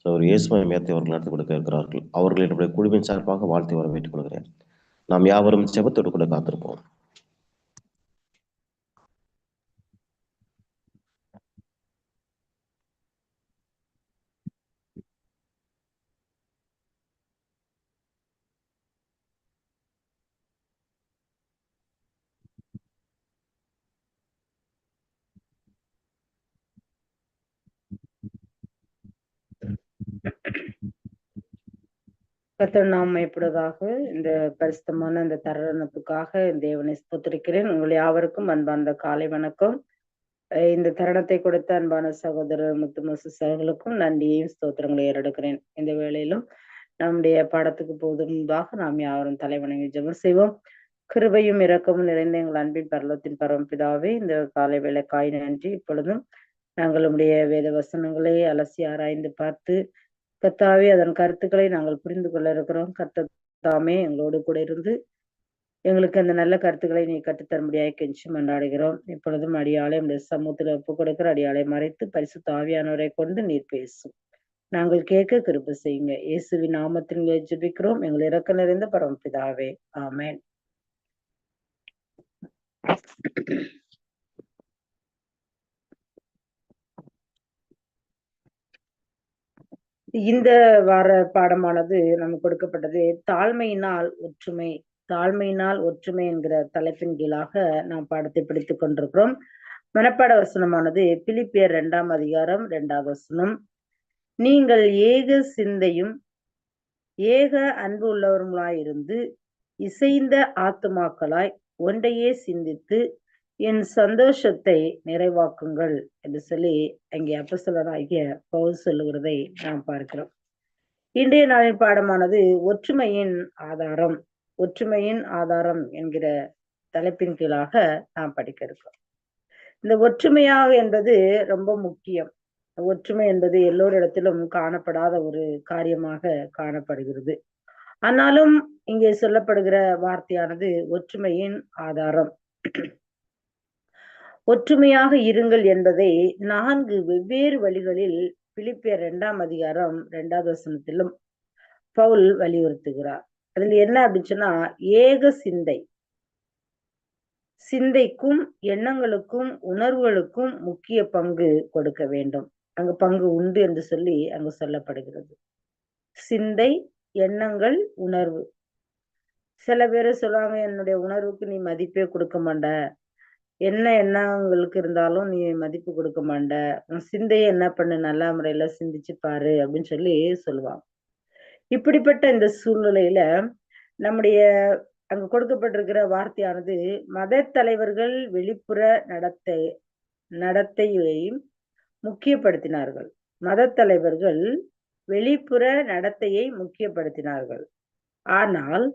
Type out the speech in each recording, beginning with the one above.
So அவர் இயேசுமை மேத்தை அவர்கள் நடத்தி கொடுக்க இருக்கிறார்கள். அவர்கள் என்னுடைய குழுவின் சார்பாக வாழ்த்தி வரவேற்றுக் கொள்கிறேன். நாம் யாவரும் செபத்தோடு கூட காத்திருப்போம். கத்தர் நாம் எப்பொழுதாக இந்த பரிசுத்தமான இந்த தருணத்துக்காக தேவனை ஸ்தோத்திருக்கிறேன். உங்கள் யாவருக்கும் அன்பான காலை வணக்கம். இந்த தருணத்தை கொடுத்த அன்பான சகோதரர் முத்துமசு மோசஸ் நன்றியையும் ஸ்தோத்திரங்களை ஏறெடுக்கிறேன். இந்த வேளையிலும் நம்முடைய படத்துக்கு போதும்பாக நாம் யாவரும் தலைவணங்கி ஜெபம் செய்வோம். கிருபையும் இரக்கமும் நிறைந்த எங்கள் அன்பின் பரலத்தின் பரம்பிதாவே இந்த காலை வேலை காய் நன்றி. இப்பொழுதும் நாங்கள் உடைய வேத வசனங்களை அலசி ஆராய்ந்து பார்த்து கத்தாவே அதன் கருத்துக்களை நாங்கள் புரிந்து கொள்ள இருக்கிறோம். கத்த தாமே எங்களோடு கூட இருந்து எங்களுக்கு அந்த நல்ல கருத்துக்களை நீ கற்றுத்தரும்படியாக கெஞ்சி மன்றாடுகிறோம். இப்பொழுதும் அடியாளை இந்த சமூகத்தில் ஒப்பு கொடுக்கிற அடியாளை மறைத்து பரிசு தாவியானவரை கொண்டு நீர் பேசும். நாங்கள் கேட்க கிருப்பு செய்யுங்க. இயேசுவின் நாமத்தின் ஜெபிக்கிறோம். எங்கள் இறக்க நிறைந்த பரமபிதாவே. ஆமேன். இந்த வார பாடமானது நமக்கு கொடுக்கப்பட்டது தாழ்மையினால் ஒற்றுமை தாழ்மையினால் ஒற்றுமை என்கிற தலைப்பின் கீழாக நாம் பாடத்தை பிடித்துக் கொண்டிருக்கிறோம். மனப்பாட வசனமானது பிலிப்பியர் இரண்டாம் அதிகாரம் இரண்டாவது வசனம். நீங்கள் ஏக சிந்தையும் ஏக அன்பு உள்ளவர்களாயிருந்து இசைந்த ஆத்துமாக்களாய் ஒன்றையே சிந்தித்து என் சந்தோஷத்தை நிறைவாக்குங்கள் என்று சொல்லி அங்கே அப்பசலராகிய பவுல் சொல்லுகிறதை நாம் பார்க்கிறோம். இன்றைய நாளின் பாடமானது ஒற்றுமையின் ஆதாரம் ஒற்றுமையின் ஆதாரம் என்கிற தலைப்பின் கீழாக நாம் படிக்க இருக்கோம். இந்த ஒற்றுமையாக என்பது ரொம்ப முக்கியம். ஒற்றுமை என்பது எல்லோரிடத்திலும் காணப்படாத ஒரு காரியமாக காணப்படுகிறது. ஆனாலும் இங்கே சொல்லப்படுகிற வார்த்தையானது ஒற்றுமையின் ஆதாரம். ஒற்றுமையாக இருங்கள் என்பதை நான்கு வெவ்வேறு வழிகளில் பிலிப்பியர் இரண்டாம் அதிகாரம் இரண்டாவது வசனத்திலும் பவுல் வலியுறுத்துகிறார். அதுல என்ன அப்படின்னு சொன்னா ஏக சிந்தை. சிந்தைக்கும் எண்ணங்களுக்கும் உணர்வுகளுக்கும் முக்கிய பங்கு கொடுக்க வேண்டும். அங்கு பங்கு உண்டு என்று சொல்லி அங்கு சொல்லப்படுகிறது. சிந்தை எண்ணங்கள் உணர்வு. சில பேர் சொல்லுவாங்க என்னுடைய உணர்வுக்கு நீ மதிப்பே கொடுக்க மாட்ட. என்ன எண்ணங்களுக்கு இருந்தாலும் நீ மதிப்பு கொடுக்க மாட்ட. உன் சிந்தையை என்ன பண்ணு? நல்ல முறையில சிந்திச்சு பாரு அப்படின்னு சொல்லி சொல்லுவாங்க. இப்படிப்பட்ட இந்த சூழ்நிலையில நம்முடைய அங்க கொடுக்கப்பட்டிருக்கிற வார்த்தையானது மத தலைவர்கள் வெளிப்புற நடத்தை நடத்தையையும் முக்கியப்படுத்தினார்கள். மத தலைவர்கள் வெளிப்புற நடத்தையை முக்கியப்படுத்தினார்கள். ஆனால்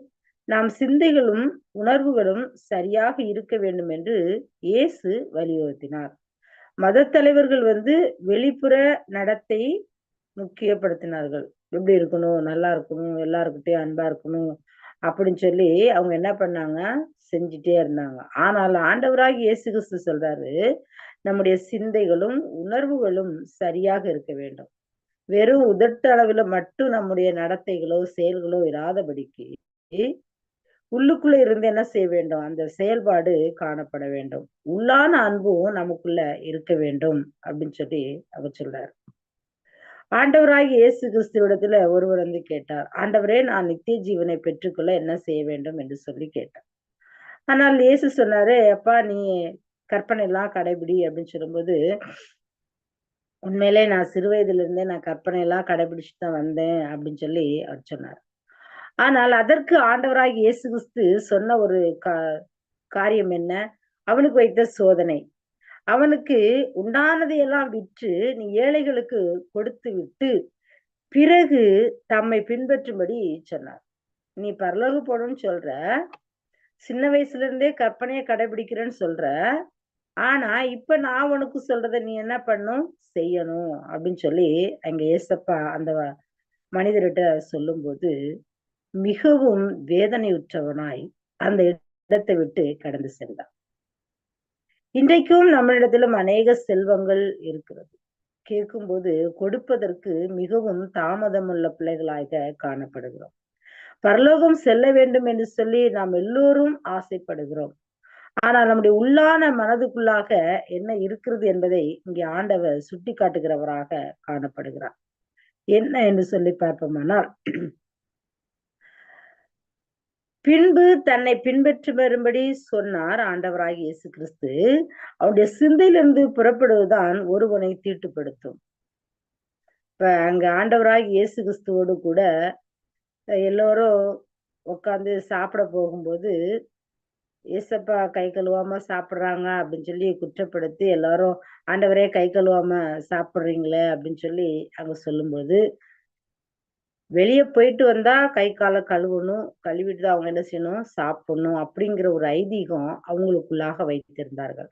நாம் சிந்தைகளும் உணர்வுகளும் சரியாக இருக்க வேண்டும் என்று இயேசு வலியுறுத்தினார். மத தலைவர்கள் வந்து வெளிப்புற நடத்தை முக்கியப்படுத்தினார்கள். எப்படி இருக்கணும்? நல்லா இருக்கணும். எல்லாருக்கிட்டையும் அன்பா இருக்கணும் அப்படின்னு சொல்லி அவங்க என்ன பண்ணாங்க? செஞ்சுட்டே இருந்தாங்க. ஆனால் ஆண்டவராக இயேசு கிறிஸ்து சொல்றாரு நம்முடைய சிந்தைகளும் உணர்வுகளும் சரியாக இருக்க வேண்டும். வெறும் உதட்ட அளவுல மட்டும் நம்முடைய நடத்தைகளோ செயல்களோ இராதபடிக்கு உள்ளுக்குள்ள இருந்து என்ன செய்ய வேண்டும்? அந்த செயல்பாடு காணப்பட வேண்டும். உள்ளான அன்பும் நமக்குள்ள இருக்க வேண்டும் அப்படின்னு சொல்லி அவர் சொல்றார். ஆண்டவராகி இயேசு கிறிஸ்துவிடத்துல ஒருவர் வந்து கேட்டார் ஆண்டவரே நான் நித்திய ஜீவனை பெற்றுக்கொள்ள என்ன செய்ய வேண்டும்? என்று சொல்லி கேட்டார். ஆனால் இயேசு சொன்னாரு அப்பா நீ கற்பனை எல்லாம் கடைபிடி அப்படின்னு சொல்லும்போது உண்மையிலே நான் சிறு வயதுல இருந்தே நான் கற்பனை எல்லாம் கடைபிடிச்சுட்டு தான் வந்தேன் அப்படின்னு சொல்லி அவர் சொன்னார். ஆனால் அதற்கு ஆண்டவராக இயேசு கிறிஸ்து சொன்ன ஒரு கா காரியம் என்ன? அவனுக்கு வைத்த சோதனை. அவனுக்கு உண்டானதையெல்லாம் விற்று நீ ஏழைகளுக்கு கொடுத்து விட்டு பிறகு தம்மை பின்பற்றும்படி சொன்னார். நீ பரலோக போகணும்னு சொல்ற சின்ன வயசுல இருந்தே கற்பனையை கடைபிடிக்கிறேன்னு சொல்ற ஆனா இப்ப நான் உனக்கு சொல்றத நீ என்ன பண்ணும்? செய்யணும் அப்படின்னு சொல்லி அங்க ஏசப்பா அந்த மனிதர்கிட்ட சொல்லும்போது மிகவும் வேதனையுற்றவனாய் அந்த இடத்தை விட்டு கடந்து சென்றான். இன்றைக்கும் நம்மளிடத்திலும் அநேக செல்வங்கள் இருக்கிறது. கேட்கும்போது கொடுப்பதற்கு மிகவும் தாமதமுள்ள பிள்ளைகளாக காணப்படுகிறோம். பரலோகம் செல்ல வேண்டும் என்று சொல்லி நாம் எல்லோரும் ஆசைப்படுகிறோம். ஆனால் நம்முடைய உள்ளான மனதுக்குள்ளாக என்ன இருக்கிறது என்பதை இங்கே ஆண்டவர் சுட்டி காட்டுகிறவராக காணப்படுகிறார். என்ன என்று சொல்லி பார்ப்போமானால் பின்பு தன்னை பின்பற்றி வரும்படி சொன்னார் ஆண்டவராக இயேசு கிறிஸ்து. அவருடைய சிந்தையிலிருந்து புறப்படுவதுதான் ஒருவனை தீட்டுப்படுத்தும். இப்ப அங்க ஆண்டவராக இயேசு கிறிஸ்துவோடு கூட எல்லோரும் உட்காந்து சாப்பிட போகும்போது ஏசப்பா கை கழுவாம சாப்பிட்றாங்க அப்படின்னு சொல்லி குற்றப்படுத்தி எல்லாரும் ஆண்டவரே கை கழுவாம சாப்பிட்றீங்களே அப்படின்னு சொல்லி அங்க சொல்லும்போது வெளியே போயிட்டு வந்தா கை காலை கழுவணும் கழுவிட்டு தான் அவங்க என்ன செய்யணும்? சாப்பிடணும் அப்படிங்கிற ஒரு ஐதீகம் அவங்களுக்குள்ளாக வைத்திருந்தார்கள்.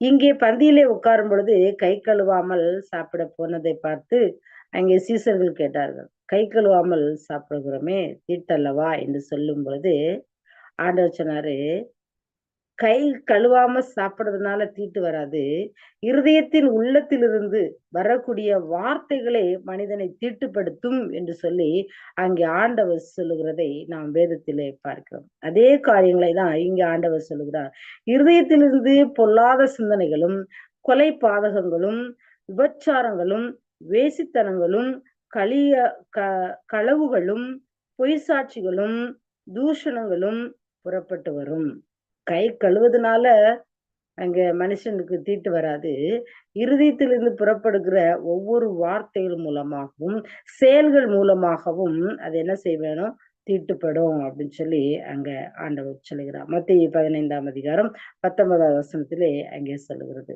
இங்கே பந்தியிலே உட்காரும் பொழுது கை கழுவாமல் சாப்பிட போனதை பார்த்து அங்கே சீசர்கள் கேட்டார்கள். கை கழுவாமல் சாப்பிடுகிறோமே தீட்டல்லவா? என்று சொல்லும் பொழுது ஆண்டவர் சொன்னாரு கை கழுவாம சாப்பிடுறதுனால தீட்டு வராது. இருதயத்தின் உள்ளத்திலிருந்து வரக்கூடிய வார்த்தைகளே மனிதனை தீட்டுப்படுத்தும் என்று சொல்லி அங்கே ஆண்டவர் சொல்லுகிறதை நாம் வேதத்திலே பார்க்கிறோம். அதே காரியங்களை தான் இங்கே ஆண்டவர் சொல்லுகிறார். இருதயத்திலிருந்து பொல்லாத சிந்தனைகளும் கொலை பாதகங்களும் விபச்சாரங்களும் வேசித்தனங்களும் களிய க களவுகளும் பொய் சாட்சிகளும் தூஷணங்களும் புறப்பட்டு வரும். கை கழுவதுனால அங்க மனுஷனுக்கு தீட்டு வராது. இருதயத்திலிருந்து புறப்படுகிற ஒவ்வொரு வார்த்தைகள் மூலமாகவும் செயல்கள் மூலமாகவும் அது என்ன செய்ய வேணும் தீட்டுப்படும் அப்படின்னு சொல்லி அங்க ஆண்டவர் சொல்லுகிறார். மத்திய பதினைந்தாம் அதிகாரம் பத்தொன்பதாவது வசனத்திலே அங்கே சொல்லுகிறது.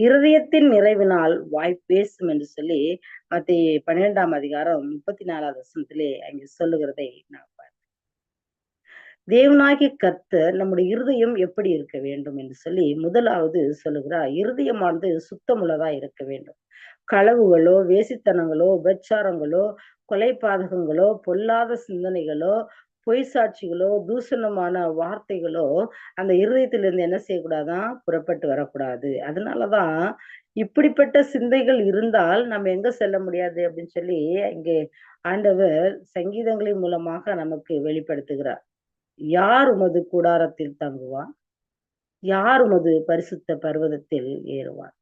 இருதயத்தின் நிறைவினால் வாய் பேசும் என்று சொல்லி மத்திய பன்னிரெண்டாம் அதிகாரம் முப்பத்தி நாலாவது வசனத்திலே அங்கே சொல்லுகிறதை நான் தேவனாகி கர்த்தர் நம்முடைய இருதயம் எப்படி இருக்க வேண்டும் என்று சொல்லி முதலாவது சொல்லுகிறார். இருதயமானது சுத்தமுள்ளதா இருக்க வேண்டும். களவுகளோ வேசித்தனங்களோ உபச்சாரங்களோ கொலைபாதகங்களோ பொல்லாத சிந்தனைகளோ பொய் சாட்சிகளோ தூஷணமான வார்த்தைகளோ அந்த இருதயத்திலிருந்து என்ன செய்யக்கூடாதான் புறப்பட்டு வரக்கூடாது. அதனாலதான் இப்படிப்பட்ட சிந்தைகள் இருந்தால் நம்ம எங்க செல்ல முடியாது அப்படின்னு சொல்லி இங்கே ஆண்டவர் சங்கீதங்களின் மூலமாக நமக்கு வெளிப்படுத்துகிறார். யார் உமது கூடாரத்தில் தங்குவான் யார் உமது பரிசுத்த பர்வதத்தில் ஏறுவான்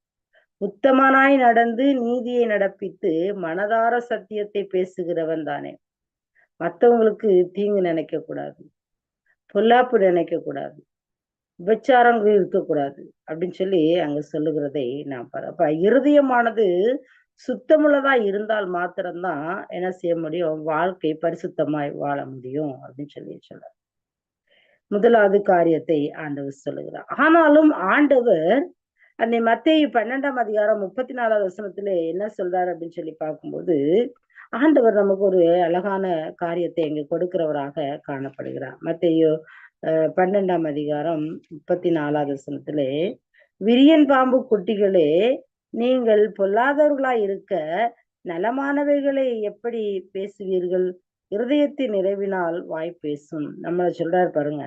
உத்தமனாய் நடந்து நீதியை நடப்பித்து மனதார சத்தியத்தை பேசுகிறவன் தானே. மற்றவங்களுக்கு தீங்கு நினைக்க கூடாது பொல்லாப்பு நினைக்க கூடாது விபச்சாரங்கள் இருக்கக்கூடாது அப்படின்னு சொல்லி அங்க சொல்லுகிறதை நான் பாரு அப்ப இருதயமானது சுத்தமுள்ளதா இருந்தால் மாத்திரம்தான் என்ன செய்ய முடியும்? வாழ்க்கை பரிசுத்தமாய் வாழ முடியும் அப்படின்னு சொல்லி சொல்ல முதலாவது காரியத்தை ஆண்டவர் சொல்லுகிறார். ஆனாலும் ஆண்டவர் அந்த மத்திய பன்னெண்டாம் அதிகாரம் முப்பத்தி நாலாவது வசனத்துல என்ன சொல்றாரு அப்படின்னு சொல்லி பார்க்கும்போது ஆண்டவர் நமக்கு ஒரு அழகான காரியத்தை இங்க கொடுக்கிறவராக காணப்படுகிறார். மத்தையோ பன்னெண்டாம் அதிகாரம் முப்பத்தி நாலாவது வசனத்திலே விரியன் பாம்பு குட்டிகளே நீங்கள் பொல்லாதவர்களா இருக்க நலமானவைகளை எப்படி பேசுவீர்கள்? இருதயத்தின் நிறைவினால் வாய் பேசும். நம்மளை சொல்றாரு பாருங்க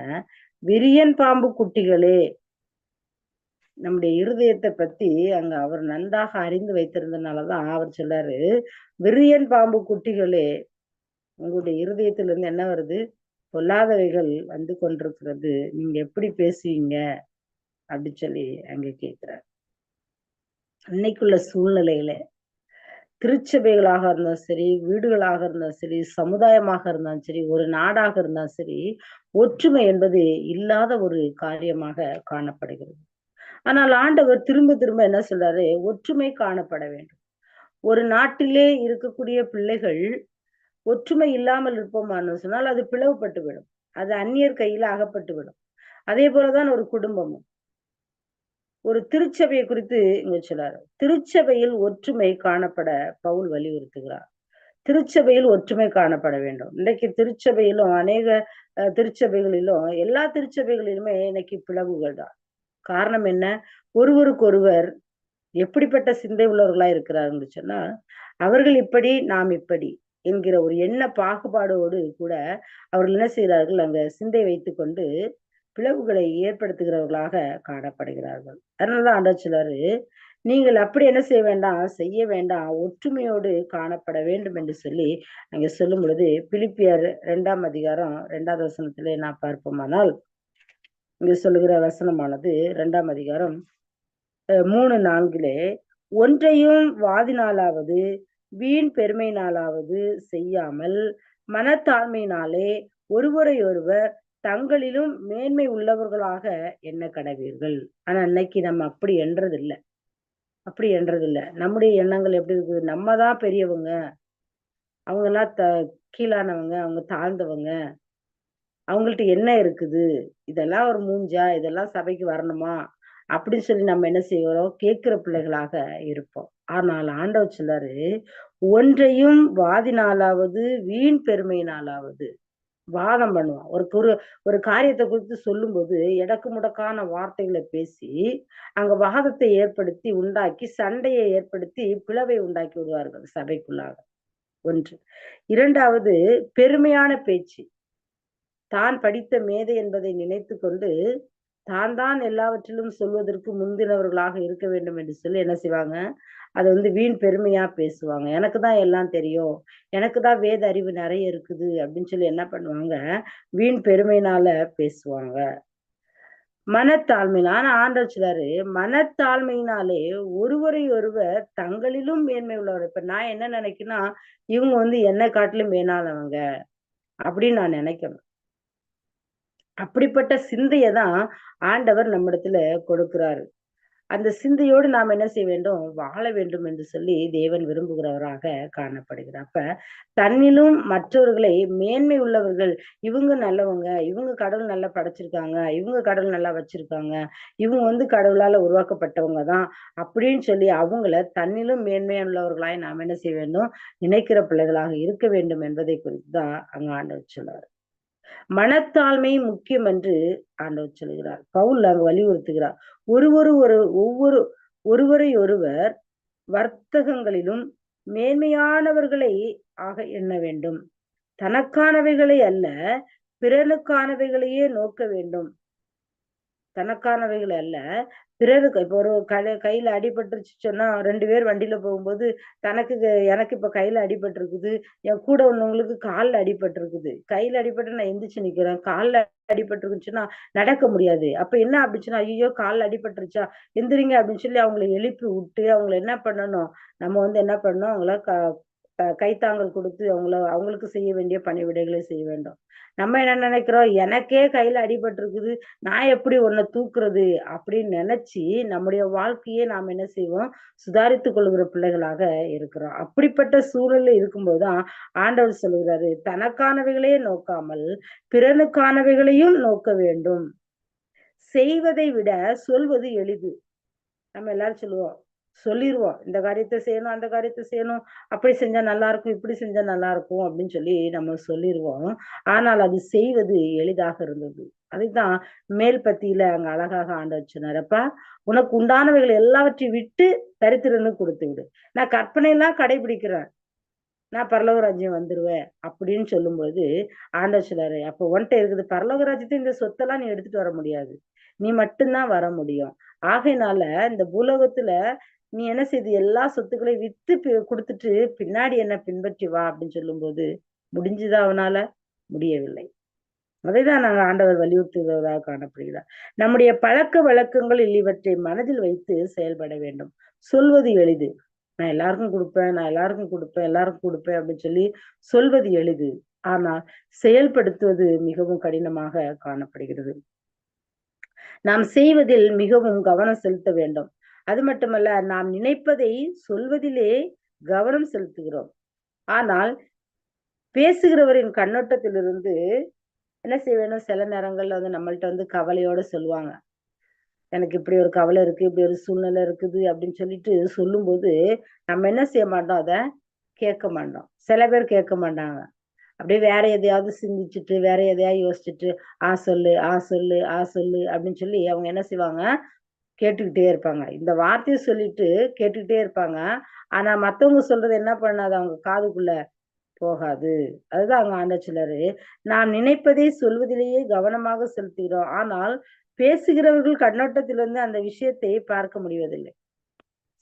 விரியன் பாம்பு குட்டிகளே. நம்முடைய இருதயத்தை பத்தி அங்க அவர் நன்றாக அறிந்து வைத்திருந்தனாலதான் அவர் சொல்றாரு விரியன் பாம்பு குட்டிகளே உங்களுடைய இருதயத்திலிருந்து என்ன வருது? பொல்லாதவைகள் வந்து கொண்டிருக்கிறது. நீங்க எப்படி பேசுவீங்க? அப்படின்னு சொல்லி அங்க கேட்கிறார் அன்னைக்குள்ள சூழ்நிலையில திருச்சபைகளாக இருந்தாலும் சரி வீடுகளாக இருந்தாலும் சரி சமுதாயமாக இருந்தாலும் சரி ஒரு நாடாக இருந்தாலும் சரி ஒற்றுமை என்பது இல்லாத ஒரு காரியமாக காணப்படுகிறது. ஆனால் ஆண்டவர் திரும்ப திரும்ப என்ன சொல்றாரு? ஒற்றுமை காணப்பட வேண்டும். ஒரு நாட்டிலே இருக்கக்கூடிய பிள்ளைகள் ஒற்றுமை இல்லாமல் இருப்போமான்னு சொன்னால் அது பிளவுபட்டு விடும் அது அந்நியர் கையில அகப்பட்டு விடும் அதே போலதான் ஒரு குடும்பமும். ஒரு திருச்சபையை குறித்து இங்க சொல்றாரு. திருச்சபையில் ஒற்றுமை காணப்பட பவுல் வலியுறுத்துகிறார். திருச்சபையில் ஒற்றுமை காணப்பட வேண்டும். இன்றைக்கு திருச்சபையிலும் அநேக திருச்சபைகளிலும் எல்லா திருச்சபைகளிலுமே இன்னைக்கு பிளவுகள் தான். காரணம் என்ன? ஒருவருக்கொருவர் எப்படிப்பட்ட சிந்தை உள்ளவர்களா இருக்கிறாருன்னு சொன்னா அவர்கள் இப்படி நாம் இப்படி என்கிற ஒரு எண்ண பாகுபாடோடு கூட அவர்கள் என்ன செய்கிறார்கள்? அங்க சிந்தை வைத்து கொண்டு பிளவுகளை ஏற்படுத்துகிறவர்களாக காணப்படுகிறார்கள். அதனாலதான் ஆண்டவர் சிலர் நீங்கள் அப்படி என்ன செய்ய வேண்டாம் செய்ய வேண்டாம் ஒற்றுமையோடு காணப்பட வேண்டும் என்று சொல்லி அங்க சொல்லும் பொழுது பிலிப்பியர் இரண்டாம் அதிகாரம் இரண்டாவது வசனத்திலே நான் பார்ப்போமானால் இங்க சொல்லுகிற வசனமானது இரண்டாம் அதிகாரம் மூணு நான்கிலே ஒன்றையும் வாதினாலாவது வீண் பெருமையினாலாவது செய்யாமல் மனத்தாழ்மையினாலே ஒருவரை ஒருவர் தங்களிலும் மேன்மை உள்ளவர்களாக எண்ண கடவீர்கள் ஆனா இன்னைக்கு நம்ம அப்படி எண்றதில்லை அப்படி எண்றதில்ல நம்முடைய எண்ணங்கள் எப்படி இருக்குது? நம்ம தான் பெரியவங்க. அவங்க எல்லாம் த கீழானவங்க அவங்க தாழ்ந்தவங்க. அவங்கள்ட்ட என்ன இருக்குது? இதெல்லாம் ஒரு மூஞ்சா? இதெல்லாம் சபைக்கு வரணுமா? அப்படின்னு சொல்லி நம்ம என்ன செய்கிறோம்? கேட்கிற பிள்ளைகளாக இருப்போம். ஆனால் ஆண்டவர் சொல்லாரு ஒன்றையும் வாதினாலாவது வீண் பெருமையினாலாவது வாதம் பண்ணுவான் ஒரு ஒரு ஒரு காரியத்தை குறித்து சொல்லும்போது எடக்கு முடக்கான வார்த்தைகளை பேசி அங்க வாதத்தை ஏற்படுத்தி உண்டாக்கி சண்டையை ஏற்படுத்தி பிளவை உண்டாக்கி விடுவார்கள் சபைக்குள்ளாக. ஒன்று. இரண்டாவது பெருமையான பேச்சு. தான் படித்த மேதை என்பதை நினைத்து கொண்டு தான் தான் எல்லாவற்றிலும் சொல்வதற்கு முந்தினவர்களாக இருக்க வேண்டும் என்று சொல்லி என்ன செய்வாங்க? அதை வந்து வீண் பெருமையா பேசுவாங்க. எனக்கு தான் எல்லாம் தெரியும். எனக்கு தான் வேத அறிவு நிறைய இருக்குது அப்படின்னு சொல்லி என்ன பண்ணுவாங்க? வீண் பெருமையினால பேசுவாங்க. மனத்தாழ்மையில ஆனா ஆண்டவர் சொல்றாரு மனத்தாழ்மையினாலே ஒருவரை ஒருவர் தங்களிலும் மேன்மை உள்ளவர். இப்ப நான் என்ன நினைக்கணும் இவங்க வந்து என்னை காட்டிலும் மேனானவங்க அப்படின்னு நான் நினைக்கணும். அப்படிப்பட்ட சிந்தையை தான் ஆண்டவர் நம்மிடத்துல கொடுக்கிறாரு. அந்த சிந்தையோடு நாம் என்ன செய்ய வேண்டும்? வாழ வேண்டும் என்று சொல்லி தேவன் விரும்புகிறவராக காணப்படுகிறார். அப்ப தன்னிலும் மற்றவர்களை மேன்மை உள்ளவர்கள் இவங்க நல்லவங்க இவங்க கடவுள் நல்லா படைச்சிருக்காங்க இவங்க கடவுள் நல்லா வச்சிருக்காங்க இவங்க வந்து கடவுளால உருவாக்கப்பட்டவங்க தான் அப்படின்னு சொல்லி அவங்கள தன்னிலும் மேன்மையுள்ளவர்களாய் நாம் என்ன செய்ய வேண்டும்? நினைக்கிற பிள்ளைகளாக இருக்க வேண்டும் என்பதை குறித்து தான் அங்க ஆண்டவர் சொல்றாரு. மனத்தாழ்மை முக்கியம் என்று ஆண்டவர் சொல்கிறார் பவுல் அங்கு வலியுறுத்துகிறார். ஒருவரு ஒரு ஒவ்வொரு ஒருவரை ஒருவர் வர்த்தகங்களிலும் மேன்மையானவர்களை ஆக எண்ண வேண்டும். தனக்கானவைகளை அல்ல பிறனுக்கானவைகளையே நோக்க வேண்டும். தனக்கானவைகள் அல்ல. பிறருக்கு இப்போ ஒரு கை கையில அடிபட்டுருச்சு சொன்னா ரெண்டு பேர் வண்டியில போகும்போது தனக்கு எனக்கு இப்ப கையில அடிபட்டிருக்குது என் கூட உள்ளவங்களுக்கு கால்ல அடிபட்டிருக்குது. கையில அடிபட்டு நான் எந்திரிச்சு நிக்கிறேன். கால்ல அடிபட்டிருக்குச்சுன்னா நடக்க முடியாது. அப்ப என்ன அப்படிச்சுன்னா ஐயோ காலில் அடிபட்டுருச்சா? எந்திரிங்க அப்படின்னு சொல்லி அவங்களை எழுப்பி விட்டு அவங்கள என்ன பண்ணணும்? நம்ம வந்து என்ன பண்ணணும்? அவங்கள க- கைத்தாங்கல் கொடுத்து அவங்கள அவங்களுக்கு செய்ய வேண்டிய பணிவிடைகளை செய்ய வேண்டும். நம்ம என்ன நினைக்கிறோம்? எனக்கே கையில அடிபட்டிருக்குது. நான் எப்படி உன்னை தூக்குறது? அப்படின்னு நினைச்சு நம்முடைய வாழ்க்கையை நாம் என்ன செய்வோம்? சுதாரித்துக் கொள்கிற பிள்ளைகளாக இருக்கிறோம். அப்படிப்பட்ட சூழல்ல இருக்கும்போதுதான் ஆண்டவர் சொல்லுகிறாரு தனக்கானவைகளே நோக்காமல் பிறனுக்கானவைகளையும் நோக்க வேண்டும். செய்வதை விட சொல்வது எளிது. நம்ம எல்லாரும் சொல்லுவோம் சொல்லிடுவோம் இந்த காரியத்தை செய்யணும் அந்த காரியத்தை செய்யணும் அப்படி செஞ்சா நல்லா இருக்கும் இப்படி செஞ்சா நல்லா இருக்கும் அப்படின்னு சொல்லி நம்ம சொல்லிடுவோம் ஆனால் அது செய்வது எளிதாக இருந்தது. அதைத்தான் மேல் பத்தியில அங்க அழகாக ஆண்டவர் வச்சுனாரப்பா உனக்கு உண்டானவைகள் எல்லாவற்றையும் விட்டு தரித்திரன்னு கொடுத்து விடு. நான் கற்பனையெல்லாம் கடைபிடிக்கிறேன். நான் பரலோக ராஜ்யம் வந்துடுவேன் அப்படின்னு சொல்லும்போது ஆண்டவர் சொல்லாரு அப்போ ஒன்ட்ட இருக்குது பரலோக ராஜ்யத்தை இந்த சொத்தெல்லாம் நீ எடுத்துட்டு வர முடியாது. நீ மட்டும்தான் வர முடியும். ஆகையினால இந்த பூலோகத்துல நீ என்ன செய்து எல்லா சொத்துக்களையும் வித்து பி- கொடுத்துட்டு பின்னாடி என்ன பின்பற்றி வா அப்படின்னு சொல்லும்போது முடிஞ்சுதா அவனால? முடியவில்லை. அதைதான் நாங்க ஆண்டவர் வலியுறுத்துவதாக காணப்படுகிறார். நம்முடைய பழக்க வழக்கங்களில் இவற்றை மனதில் வைத்து செயல்பட வேண்டும். சொல்வது எளிது. நான் எல்லாருக்கும் கொடுப்பேன் நான் எல்லாருக்கும் கொடுப்பேன் எல்லாருக்கும் கொடுப்பேன் அப்படின்னு சொல்லி சொல்வது எளிது. ஆனால் செயல்படுத்துவது மிகவும் கடினமாக காணப்படுகிறது. நாம் செய்வதில் மிகவும் கவனம் செலுத்த வேண்டும். அது மட்டுமல்ல நாம் நினைப்பதை சொல்வதிலே கவனம் செலுத்துகிறோம். ஆனால் பேசுகிறவரின் கண்ணோட்டத்திலிருந்து என்ன செய்ய வேணும் சில நேரங்கள்ல வந்து நம்மள்ட்ட வந்து கவலையோட சொல்லுவாங்க. எனக்கு இப்படி ஒரு கவலை இருக்கு இப்படி ஒரு சூழ்நிலை இருக்குது அப்படின்னு சொல்லிட்டு சொல்லும்போது நம்ம என்ன செய்ய மாட்டோம்? அதை கேட்க மாட்டோம். சில பேர் கேட்க மாட்டாங்க. அப்படியே வேற எதையாவது சிந்திச்சுட்டு வேற எதையாவது யோசிச்சுட்டு ஆ சொல்லு ஆ சொல்லு ஆ சொல்லு அப்படின்னு சொல்லி அவங்க என்ன செய்வாங்க? கேட்டுக்கிட்டே இருப்பாங்க. இந்த வார்த்தையை சொல்லிட்டு கேட்டுக்கிட்டே இருப்பாங்க. ஆனா மத்தவங்க சொல்றது என்ன பண்ணாது? அவங்க காதுக்குள்ள போகாது. அதுதான் அங்க ஆண்ட சிலர் நாம் நினைப்பதை சொல்வதிலேயே கவனமாக செலுத்துகிறோம். ஆனால் பேசுகிறவர்கள் கண்ணோட்டத்திலிருந்து அந்த விஷயத்தை பார்க்க முடிவதில்லை.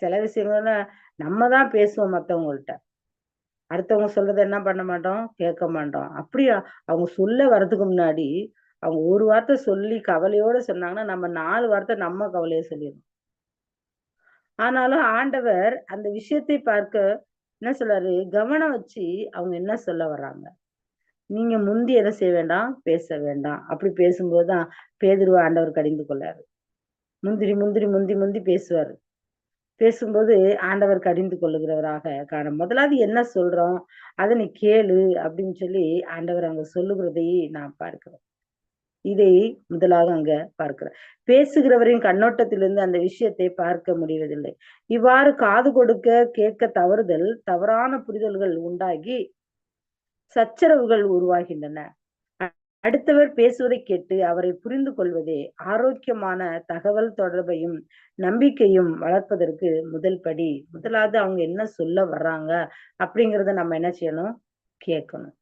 சில விஷயங்கள்ல நம்ம தான் பேசுவோம் மற்றவங்கள்ட்ட அடுத்தவங்க சொல்றதை என்ன பண்ண மாட்டோம்? கேட்க மாட்டோம். அப்படியா? அவங்க சொல்ல வர்றதுக்கு முன்னாடி அவங்க ஒரு வார்த்தை சொல்லி கவலையோட சொன்னாங்கன்னா நம்ம நாலு வார்த்தை நம்ம கவலையை சொல்லிடணும். ஆனாலும் ஆண்டவர் அந்த விஷயத்தை பார்க்க என்ன சொல்றாரு? கவனம் வச்சு அவங்க என்ன சொல்ல வர்றாங்க? நீங்க முந்தி எதை செய்ய வேண்டாம் பேச வேண்டாம். அப்படி பேசும்போதுதான் பேதுருவ ஆண்டவர் கடிந்து கொள்ளாரு. முந்திரி முந்திரி முந்தி முந்தி பேசுவாரு. பேசும்போது ஆண்டவர் கடிந்து கொள்ளுகிறவராக காண முதலாவது என்ன சொல்றோம்? அதை நீ கேளு அப்படின்னு சொல்லி ஆண்டவர் அங்க சொல்லுகிறதையே நான் பார்க்கிறேன் இதை முதலாக அங்க பார்க்கிறார். பேசுகிறவரின் கண்ணோட்டத்திலிருந்து அந்த விஷயத்தை பார்க்க முடிவதில்லை. இவ்வாறு காது கொடுக்க கேட்க தவறுதல் தவறான புரிதல்கள் உண்டாகி சச்சரவுகள் உருவாகின்றன. அடுத்தவர் பேசுவதை கேட்டு அவரை புரிந்து கொள்வதே ஆரோக்கியமான தகவல் தொடர்பையும் நம்பிக்கையும் வளர்ப்பதற்கு முதல் படி. முதலாவது அவங்க என்ன சொல்ல வர்றாங்க அப்படிங்கிறத நம்ம என்ன செய்யணும்? கேட்கணும்.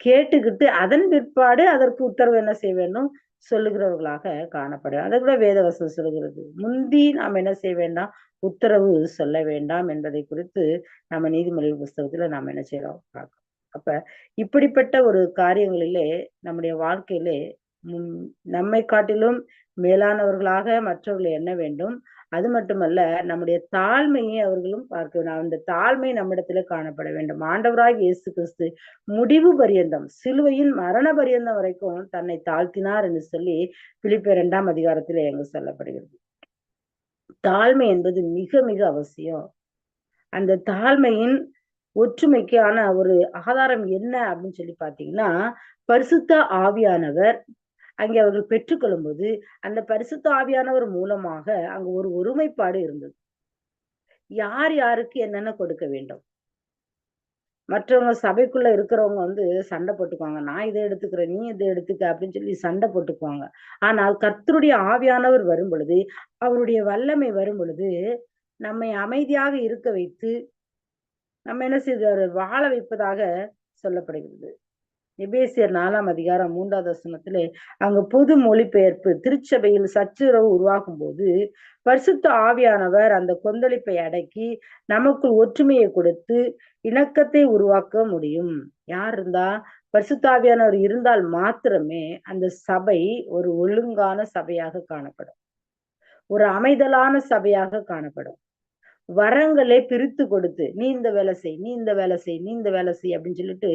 கேட்டுக்கிட்டு அதன் பிற்பாடு அதற்கு உத்தரவு என்ன செய்ய வேண்டும்? சொல்லுகிறவர்களாக காணப்படும் அதை கூட வேதவசம் சொல்லுகிறது. முந்தி நாம் என்ன செய்ய வேண்டாம்? உத்தரவு சொல்ல வேண்டாம் என்பதை குறித்து நம்ம நீதிமொழி புஸ்தகத்துல நாம் என்ன செய்யறோம்? பார்க்கணும் அப்ப இப்படிப்பட்ட ஒரு காரியங்களிலே நம்முடைய வாழ்க்கையிலே நம்மை காட்டிலும் மேலானவர்களாக மற்றவர்களை என்ன வேண்டும்? அது மட்டுமல்ல நம்முடைய தாழ்மையை அவர்களும் பார்க்க வேண்டும். அந்த தாழ்மை நம்மிடத்துல காணப்பட வேண்டும். ஆண்டவராக இயேசு கிறிஸ்து முடிவு பரியந்தம் சிலுவையின் மரண பரியந்தம் வரைக்கும் தன்னை தாழ்த்தினார் என்று சொல்லி பிலிப்ப இரண்டாம் அதிகாரத்தில் எங்கு சொல்லப்படுகிறது. தாழ்மை என்பது மிக மிக அவசியம். அந்த தாழ்மையின் ஒற்றுமைக்கான ஒரு ஆதாரம் என்ன அப்படின்னு சொல்லி பாத்தீங்கன்னா பரிசுத்த ஆவியானவர் அங்கே அவர்கள் பெற்றுக்கொள்ளும் போது அந்த பரிசுத்த ஆவியானவர் மூலமாக அங்கு ஒரு ஒருமைப்பாடு இருந்தது. யார் யாருக்கு என்னென்ன கொடுக்க வேண்டும்? மற்றவங்க சபைக்குள்ள இருக்கிறவங்க வந்து சண்டை போட்டுக்குவாங்க. நான் இதை எடுத்துக்கிறேன் நீ இதை எடுத்துக்க அப்படின்னு சொல்லி சண்டை போட்டுக்குவாங்க. ஆனால் கர்த்தருடைய ஆவியானவர் வரும் பொழுது அவருடைய வல்லமை வரும் பொழுது நம்மை அமைதியாக இருக்க வைத்து நம்ம என்ன செய்த வாழ வைப்பதாக சொல்லப்படுகிறது. எபேசியர் நாலாம் அதிகாரம் மூன்றாவது வசனத்திலே அங்க புது மொழிபெயர்ப்பு திருச்சபையில் சச்சுரவு உருவாகும் போது பரிசுத்த ஆவியானவர் அந்த கொந்தளிப்பை அடக்கி நமக்குள் ஒற்றுமையை கொடுத்து இணக்கத்தை உருவாக்க முடியும். யார் இருந்தா? பரிசுத்தாவியானவர் இருந்தால் மாத்திரமே அந்த சபை ஒரு ஒழுங்கான சபையாக காணப்படும். ஒரு அமைதலான சபையாக காணப்படும். வரங்களே பிரித்து கொடுத்து நீ இந்த வேலை செய் நீ இந்த வேலை செய் நீ இந்த வேலை செய் அப்படின்னு சொல்லிட்டு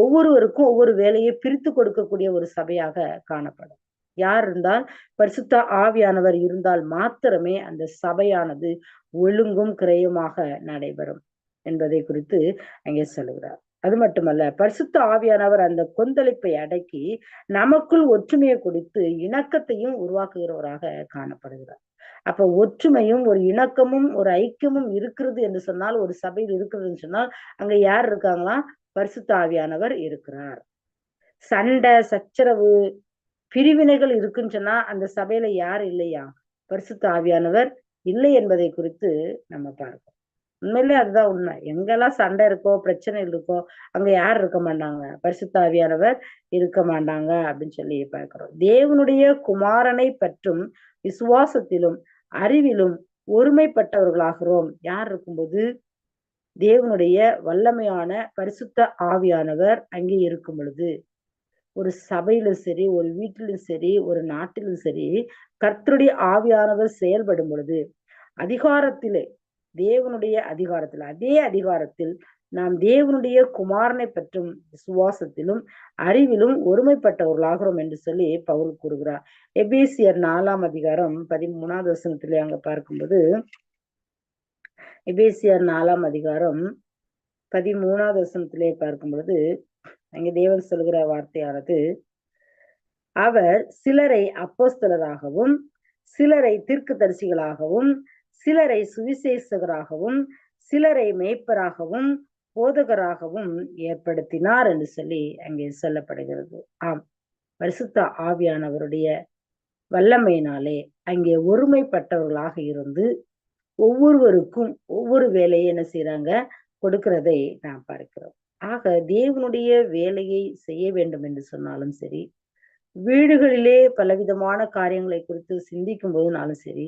ஒவ்வொருவருக்கும் ஒவ்வொரு வேலையை பிரித்து கொடுக்கக்கூடிய ஒரு சபையாக காணப்படும். யார் இருந்தால் பரிசுத்த ஆவியானவர் இருந்தால் மாத்திரமே அந்த சபையானது ஒழுங்கும் கிரயமாக நடைபெறும் என்பதை குறித்து அங்கே சொல்லுகிறார். அது மட்டுமல்ல பரிசுத்த ஆவியானவர் அந்த கொந்தளிப்பை அடக்கி நமக்குள் ஒற்றுமையை கொடுத்து இணக்கத்தையும் உருவாக்குகிறவராக காணப்படுகிறார். அப்ப ஒற்றுமையும் ஒரு இணக்கமும் ஒரு ஐக்கியமும் இருக்கிறது என்று சொன்னால் ஒரு சபையில் இருக்கிறதுன்னு சொன்னால் அங்க யார் இருக்காங்களா? பரிசுத்தாவியானவர் இருக்கிறார். சண்டை சச்சரவு பிரிவினைகள் இருக்குன்னு சொன்னா அந்த சபையில யார் இல்லையா? பரிசுத்த ஆவியானவர் இல்லை என்பதை குறித்து நம்ம பார்க்கணும் உண்மையிலே அதுதான் உண்மை. எங்கெல்லாம் சண்டை இருக்கோ பிரச்சனை இருக்கோ அங்க யார் இருக்க மாட்டாங்க? பரிசுத்தாவியானவர் இருக்க மாட்டாங்க அப்படின்னு சொல்லி பார்க்கிறோம். தேவனுடைய குமாரனை பற்றும் விசுவாசத்திலும் அறிவிலும் ஒருமைப்பட்டவர்களாகிறோம். யார் இருக்கும்போது? தேவனுடைய வல்லமையான பரிசுத்த ஆவியானவர் அங்கே இருக்கும் பொழுது ஒரு சபையிலும் சரி ஒரு வீட்டிலும் சரி ஒரு நாட்டிலும் சரி கர்த்தருடைய ஆவியானவர் செயல்படும் பொழுது அதிகாரத்திலே தேவனுடைய அதிகாரத்தில் அதே அதிகாரத்தில் நாம் தேவனுடைய குமாரனை பற்றும் விசுவாசத்திலும் அறிவிலும் ஒருமைப்பட்டவர்களாகிறோம் என்று சொல்லி பவுல் கூறுகிறார். எபேசியர் நாலாம் அதிகாரம் பதிமூணாவது வசனத்திலே அங்க பார்க்கும்போது எபேசியர் நாலாம் அதிகாரம் பதிமூணாவது வசனத்திலே பார்க்கும் பொழுது அங்கே தேவன் சொல்கிற வார்த்தையானது அவர் சிலரை அப்போஸ்தலராகவும் சிலரை தீர்க்கதரிசிகளாகவும் சிலரை சுவிசேஷகராகவும் சிலரை மேய்ப்பராகவும் போதகராகவும் ஏற்படுத்தினார் என்று சொல்லி அங்கே சொல்லப்படுகிறது. ஆம். பரிசுத்த ஆவியானவருடைய வல்லமையினாலே அங்கே ஒருமைப்பட்டவர்களாக இருந்து ஒவ்வொருவருக்கும் ஒவ்வொரு வேலையை என்ன செய்யறாங்க கொடுக்கிறதை நாம் பார்க்கிறோம். ஆக தேவனுடைய வேலையை செய்ய வேண்டும் என்று சொன்னாலும் சரி வீடுகளிலே பலவிதமான காரியங்களை குறித்து சிந்திக்கும் போதுனாலும் சரி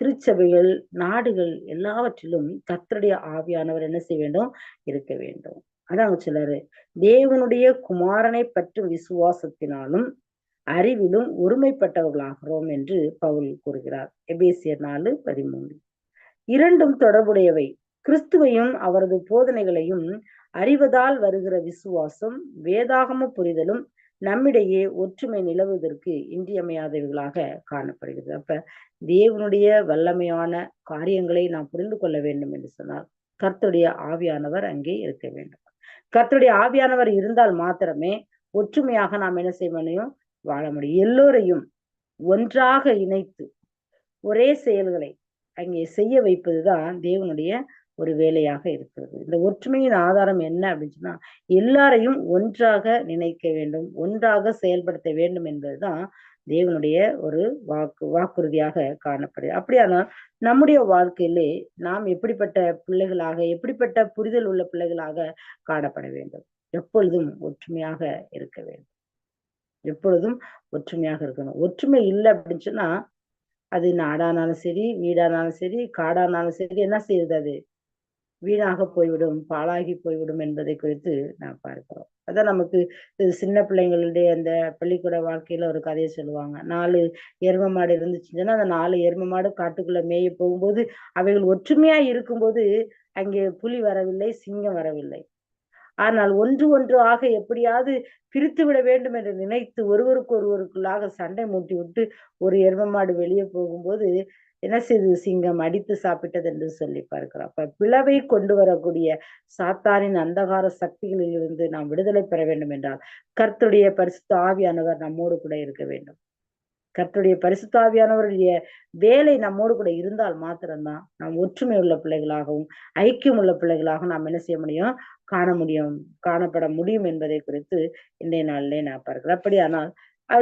திருச்சபைகள் நாடுகள் எல்லாவற்றிலும் கத்தருடைய ஆவியானவர் என்ன செய்ய வேண்டும்? இருக்க வேண்டும். அதான் அவங்க தேவனுடைய குமாரனை பற்றும் விசுவாசத்தினாலும் அறிவிலும் ஒருமைப்பட்டவர்களாகிறோம் என்று பவுல் கூறுகிறார். எபேசியர் நாலு பதிமூணு இரண்டும் தொடர்புடையவை. கிறிஸ்துவையும் அவரது போதனைகளையும் அறிவதால் வருகிற விசுவாசம் வேதாகம புரிதலும் நம்மிடையே ஒற்றுமை நிலவுவதற்கு இன்றியமையாதவைகளாக காணப்படுகிறது. அப்ப தேவனுடைய வல்லமையான காரியங்களை நாம் புரிந்து கொள்ள வேண்டும் என்று சொன்னால் கர்த்தருடைய ஆவியானவர் அங்கே இருக்க வேண்டும். கர்த்தருடைய ஆவியானவர் இருந்தால் மாத்திரமே ஒற்றுமையாக நாம் என்ன செய்ய முடியும்? வாழ முடியும். எல்லோரையும் ஒன்றாக இணைத்து ஒரே செயல்களை அங்கே செய்ய வைப்பதுதான் தேவனுடைய ஒரு வேலையாக இருக்கிறது. இந்த ஒற்றுமையின் ஆதாரம் என்ன அப்படின்னு சொன்னா எல்லாரையும் ஒன்றாக நினைக்க வேண்டும் ஒன்றாக செயல்படுத்த வேண்டும் என்பதுதான் தேவனுடைய ஒரு வாக்கு வாக்குறுதியாக காணப்படுது அப்படியானால் நம்முடைய வாழ்க்கையிலே நாம் எப்படிப்பட்ட பிள்ளைகளாக எப்படிப்பட்ட புரிதல் உள்ள பிள்ளைகளாக காணப்பட வேண்டும்? எப்பொழுதும் ஒற்றுமையாக இருக்க வேண்டும். எப்பொழுதும் ஒற்றுமையாக இருக்கணும். ஒற்றுமை இல்லை அப்படின்னு சொன்னா அது நாடானாலும் சரி வீடானாலும் சரி காடானாலும் சரி என்ன செய்யுது அது? வீணாக போய்விடும் பாழாகி போய்விடும் என்பதை குறித்து நாம் பார்க்கிறோம். அதான் நமக்கு சின்ன பிள்ளைங்களுடைய அந்த பள்ளிக்கூட வாழ்க்கையில ஒரு கதையை சொல்லுவாங்க. நாலு எரும மாடு இருந்துச்சுன்னா அந்த நாலு எரும மாடு காட்டுக்குள்ள மேய போகும்போது அவைகள் ஒற்றுமையா இருக்கும்போது அங்கே புலி வரவில்லை சிங்கம் வரவில்லை. ஆனால் ஒன்று ஒன்று ஆக எப்படியாவது பிரித்து விட வேண்டும் என்று நினைத்து ஒருவருக்கு ஒருவருக்குள்ளாக சண்டை மூட்டி விட்டு ஒரு எரும மாடு வெளியே போகும்போது என்ன செய்து சிங்கம் அடித்து சாப்பிட்டது என்று சொல்லி பார்க்கிறோம் அப்ப பிளவை கொண்டு வரக்கூடிய சாத்தானின் அந்தகார சக்திகளில் இருந்து நாம் விடுதலை பெற வேண்டும் என்றால் கர்த்துடைய பரிசுத்த ஆவியானவர் நம்மோடு கூட இருக்க வேண்டும். கர்த்துடைய பரிசுத்தாவியானவருடைய வேலை நம்மோடு கூட இருந்தால் மாத்திரம்தான் நாம் ஒற்றுமை உள்ள பிள்ளைகளாகவும் ஐக்கியம் உள்ள பிள்ளைகளாகவும் நாம் என்ன செய்ய முடியும்? காண முடியும். காணப்பட முடியும் என்பதை குறித்து இன்றைய நாளிலே நான் பார்க்கிறேன். அப்படியானால்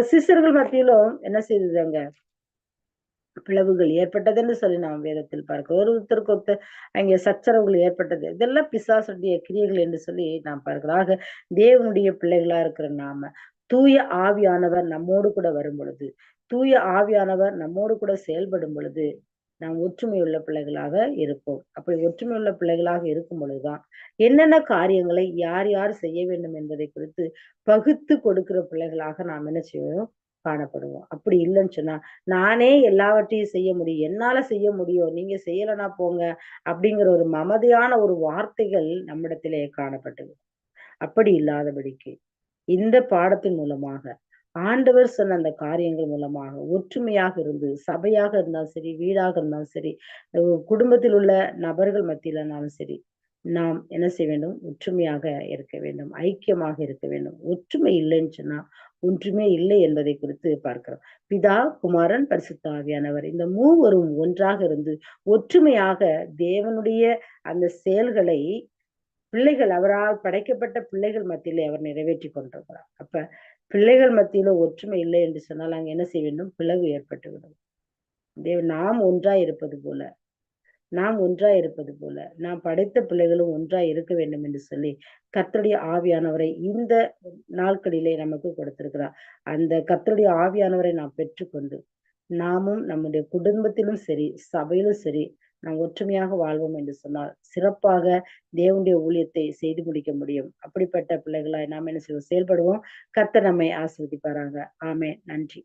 சிசர்கள் மத்தியிலும் என்ன செய்தது அங்க? பிளவுகள் ஏற்பட்டதுன்னு சொல்லி நாம் வேதத்தில் பார்க்கிறோம் ஒருத்தருக்கு ஒருத்தர் அங்கே சச்சரவுகள் ஏற்பட்டது. இதெல்லாம் பிசாசுடைய கிரியைகள் என்று சொல்லி நாம் பார்க்கிறோம் ஆக தேவனுடைய பிள்ளைகளா இருக்கிற நாம தூய ஆவியானவர் நம்மோடு கூட வரும் பொழுது தூய ஆவியானவர் நம்மோடு கூட செயல்படும் பொழுது நாம் ஒற்றுமை உள்ள பிள்ளைகளாக இருப்போம். அப்படி ஒற்றுமை உள்ள பிள்ளைகளாக இருக்கும் பொழுதுதான் என்னென்ன காரியங்களை யார் யார் செய்ய வேண்டும் என்பதை குறித்து பகுத்து கொடுக்கிற பிள்ளைகளாக நாம் என்ன செய்வோம்? காணப்படுவோம். அப்படி இல்லைன்னு சொன்னா நானே எல்லாவற்றையும் செய்ய முடியும். என்னால செய்ய முடியும்? நீங்க செய்யலனா போங்க. அப்படிங்கிற ஒரு மமதியான ஒரு வார்த்தைகள் நம்மிடத்திலே காணப்பட்டது. அப்படி இல்லாதபடிக்கு இந்த பாடத்தின் மூலமாக ஆண்டவர் சொன்ன அந்த காரியங்கள் மூலமாக ஒற்றுமையாக இருந்து சபையாக இருந்தாலும் சரி வீடாக இருந்தாலும் சரி குடும்பத்தில் உள்ள நபர்கள் மத்தியிலனாலும் சரி நாம் என்ன செய்ய வேண்டும்? ஒற்றுமையாக இருக்க வேண்டும். ஐக்கியமாக இருக்க வேண்டும். ஒற்றுமை இல்லைன்னு சொன்னா ஒன்றுமே இல்லை என்பதை குறித்து பார்க்கிறோம். பிதா குமாரன் பரிசுத்தாவியானவர் இந்த மூவரும் ஒன்றாக இருந்து ஒற்றுமையாக தேவனுடைய அந்த செயல்களை பிள்ளைகள் அவரால் படைக்கப்பட்ட பிள்ளைகள் மத்தியிலே அவர் நிறைவேற்றி கொண்டிருக்கிறார். அப்ப பிள்ளைகள் மத்தியில ஒற்றுமை இல்லை என்று சொன்னால் அங்க என்ன செய்ய வேண்டும்? பிளவு ஏற்பட்டு விடும் தேவ நாம் ஒன்றாய் இருப்பது போல நாம் ஒன்றா இருப்பது போல நாம் படைத்த பிள்ளைகளும் ஒன்றா இருக்க வேண்டும் என்று சொல்லி கத்தருடைய ஆவியானவரை இந்த நாட்களிலே நமக்கு கொடுத்திருக்கிறார். அந்த கத்தருடைய ஆவியானவரை நாம் பெற்றுக்கொண்டு நாமும் நம்முடைய குடும்பத்திலும் சரி சபையிலும் சரி நாம் ஒற்றுமையாக வாழ்வோம் என்று சொன்னால் சிறப்பாக தேவனுடைய ஊழியத்தை செய்து முடிக்க முடியும். அப்படிப்பட்ட பிள்ளைகளாய் நாம் என்ன செய்வோம்? செயல்படுவோம். கத்த நம்மை ஆஸ்வதிப்பாராங்க ஆமே நன்றி.